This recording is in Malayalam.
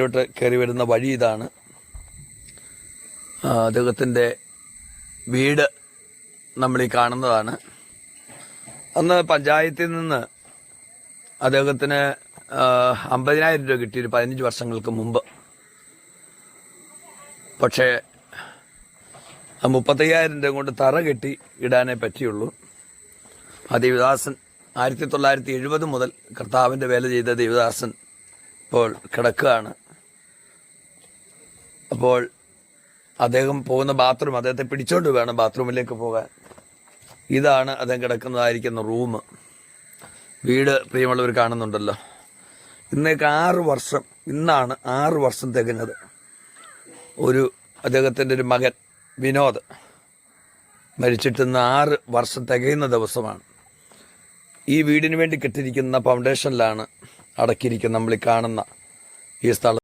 ോട്ട് കയറി വരുന്ന വഴി ഇതാണ്. അദ്ദേഹത്തിന്റെ വീട് നമ്മൾ ഈ കാണുന്നതാണ്. അന്ന് പഞ്ചായത്തിൽ നിന്ന് അദ്ദേഹത്തിന് അമ്പതിനായിരം രൂപ കിട്ടി ഒരു പതിനഞ്ച് വർഷങ്ങൾക്ക് മുമ്പ്. പക്ഷേ മുപ്പത്തയ്യായിരം രൂപ കൊണ്ട് തറ കെട്ടി ഇടാനേ പറ്റിയുള്ളൂ. ദേവദാസൻ ആയിരത്തി തൊള്ളായിരത്തി എഴുപത് മുതൽ കർത്താവിന്റെ വേല ചെയ്ത ദേവിദാസൻ ഇപ്പോൾ കിടക്കുകയാണ്. അപ്പോൾ അദ്ദേഹം പോകുന്ന ബാത്റൂം അദ്ദേഹത്തെ പിടിച്ചോണ്ട് വേണം ബാത്റൂമിലേക്ക് പോകാൻ. ഇതാണ് അദ്ദേഹം കിടക്കുന്നതായിരിക്കുന്ന റൂം. വീട് പ്രിയമുള്ളവർ കാണുന്നുണ്ടല്ലോ. ഇന്നേക്ക് ആറ് വർഷം ഇന്നാണ് ആറ് വർഷം തികഞ്ഞത്. ഒരു അദ്ദേഹത്തിന്റെ ഒരു മകൻ വിനോദ് മരിച്ചിട്ട് ഇന്ന് ആറ് വർഷം തികയുന്ന ദിവസമാണ്. ഈ വീടിന് വേണ്ടി കെട്ടിരിക്കുന്ന ഫൗണ്ടേഷനിലാണ് അടക്കിയിരിക്കുന്ന നമ്മൾ കാണുന്ന ഈ സ്ഥലം.